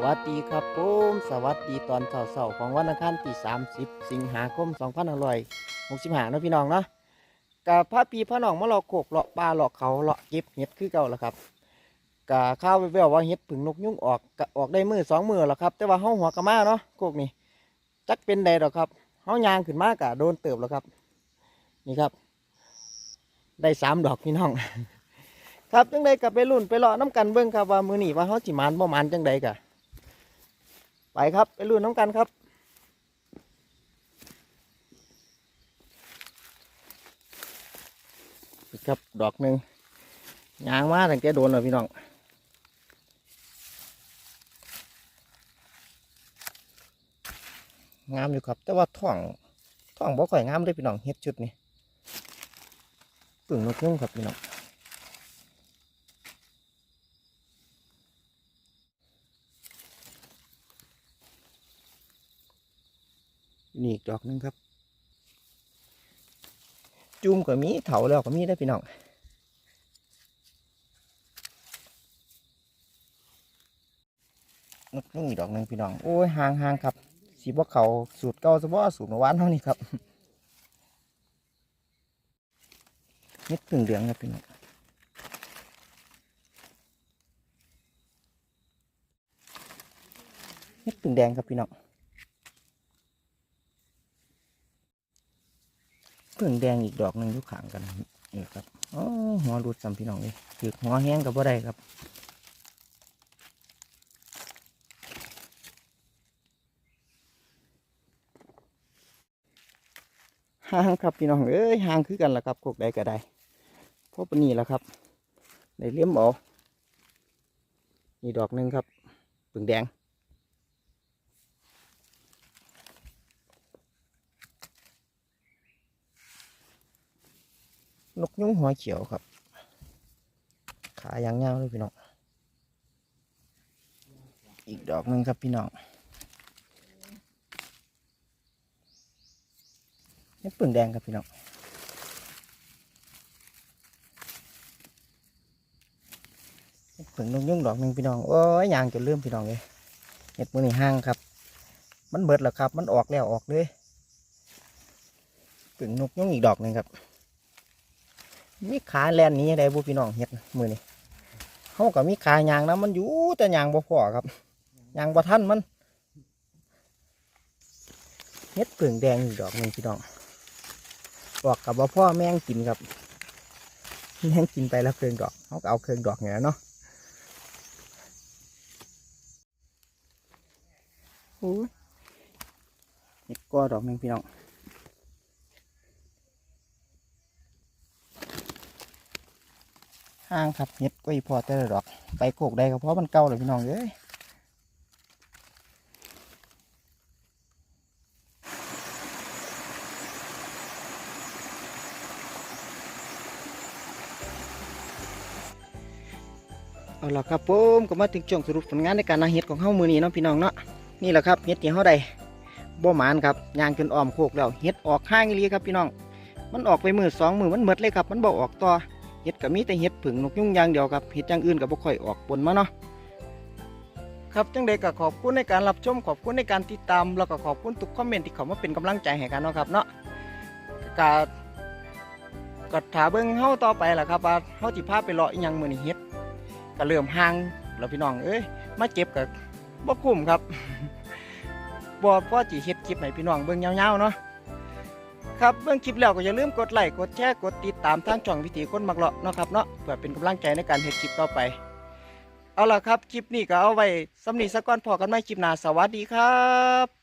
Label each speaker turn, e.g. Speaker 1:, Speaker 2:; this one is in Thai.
Speaker 1: สวัสดีครับผมสวัสดีตอนเช้าๆของวันอังคารที่ 30 สิงหาคม2565นะพี่น้องเนาะกับพระปีพระน้องมาหลอกโขกเลาะปลาหลอกเขาเลาะเก็บเห็ดคือเก่าแล้วครับกะข้าวแววว่าเห็ดผึ่งนกยุ่งออกออกได้มือสองมือแล้วครับ แต่ว่าเฮาหัวกระมาเนาะโขกนี่จักเป็นใดดอกครับเฮายางขึ้นมากะโดนเติบแล้วครับ นี่ครับ ได้สามดอกพี่น้องครับจังใดกับไปรุ่นไปเลาะน้ำกันเบิ่งครับว่ามือหนีว่าเฮาจิมานบ่มานจังใดกะ ไปครับ ไปรุ่นน้ำกันครับครับดอกหนึ่งยางมาตั้งแต่โดนเลยพี่น้องงามอยู่ครับ แต่ว่าท่องท่องบ่ค่อยงามเลยพี่น้องเฮ็ดชุดนี้ปึ่งนกยุ่งครับพี่น้อง นี่อีกดอกหนึงครับ จุ่มก็มีเถาแล้วก็มีได้พี่น้องนกนุ่อีกดอกหนึ่งพี่น้อง โอ้ยห่างห่างครับ สีบ่เขาสูตรเก่าสบ่สูตรเมื่อวานเท่านี้ครับเม็ดพึ่งเหลืองครับพี่น้องเม็ดพึ่งแดงครับพี่น้อง เพิ่งแดงอีกดอกหนึ่งยู่ข้างกันนี่ครับโอ๋อหัวรูดสัมพี่น้องเลยถือหัวแห้งกับบ่ได้ครับห่างครับพี่น้องเอ้ยห่างคือกันละครับกกใดก็ได้พราะปนนี้แหละครับได้เลี้ยมเอานี่ดอกหนึ่งครับปึ่งแดง นกยุงหัวเขียวครับ ขายางเงาวเลยพี่น้อง อีกดอกหนึ่งครับพี่น้องนี่ปึ่งแดงครับพี่น้องผึ่งนกยุงดอกหนึ่งพี่น้องโอ้ยยางจนลืมพี่น้องเลยเห็ดมือนี่ห้างครับ มันเบิดแล้วครับ มันออกแล้วออกเลยปึ่งนกยุงอีกดอกหนึ่งครับ มีขาแลนนี้ได้บุพี่น้องเฮ็ดมือนี่เขาก็มีขายางนะมันอยู่แต่ยางบ่พอครับยางบ่ทันมันเฮ็ดเปลืองแดงอีกดอกหนึงพี่น้องออกกับบ่พ่อแมงกินครับแมงกินไปแล้วเครื่องดอกเขาก็เอาเครื่องดอกเนี่ยเนาะโอ้ยเฮ็ดก้อดอกหนึงพี่น้อง ห้างครับเฮ็ดก็อีพอแต่ละดอก ไปโขกได้ก็เพราะมันเก่าเลยพี่น้องเอ้ยเอาละครับผมก็มาถึงช่วงสรุปผลงานในการนาเฮ็ดของเฮามือนี้เนาะพี่น้องเนาะนี่แหละครับเฮ็ดที่เฮาได้บ่หมานครับย่างจนอ้อมโคกแล้วเฮ็ดออกห้างอีหลีครับพี่น้อง มันออกไปมือสองมือมันหมดเลยครับ มันบ่ออกต่อ ห็ดก็มีแต่เห็ดผึ่งนกยุงอย่างเดียวครับเห็ดอย่างอื่นก็บ่ค่อยออกปนมาเนาะครับจังใดก็ขอบคุณในการรับชมขอบคุณในการติดตาม แล้วก็ขอบคุณทุกคอมเมนต์ที่เขามาเป็นกำลังใจให้กันเนาะครับเนาะก็ก็ถาเบิ่งเฮาต่อไปล่ะครับว่าเฮาสิพาไปเลาะอีหยังมื้อนี้เฮ็ดก็เริ่มห่างแล้วพี่น้องเอ้ยมาเก็บก็บ่คุ้มครับบ่พอสิเฮ็ดคลิปให้พี่น้องเบิ่งยาวๆเนาะ ครับเบื้องคลิปแล้วก็อย่าลืมกดไลค์กดแชร์กดติดตามทางช่องวิถีคนมักเลาะเนาะครับเนาะเพื่อเป็นกำลังใจในการเฮ็ดคลิปต่อไป เอาล่ะครับคลิปนี้ก็เอาไว้สำนีสัก้อนพอกันไม่คลิปหน้าสวัสดีครับ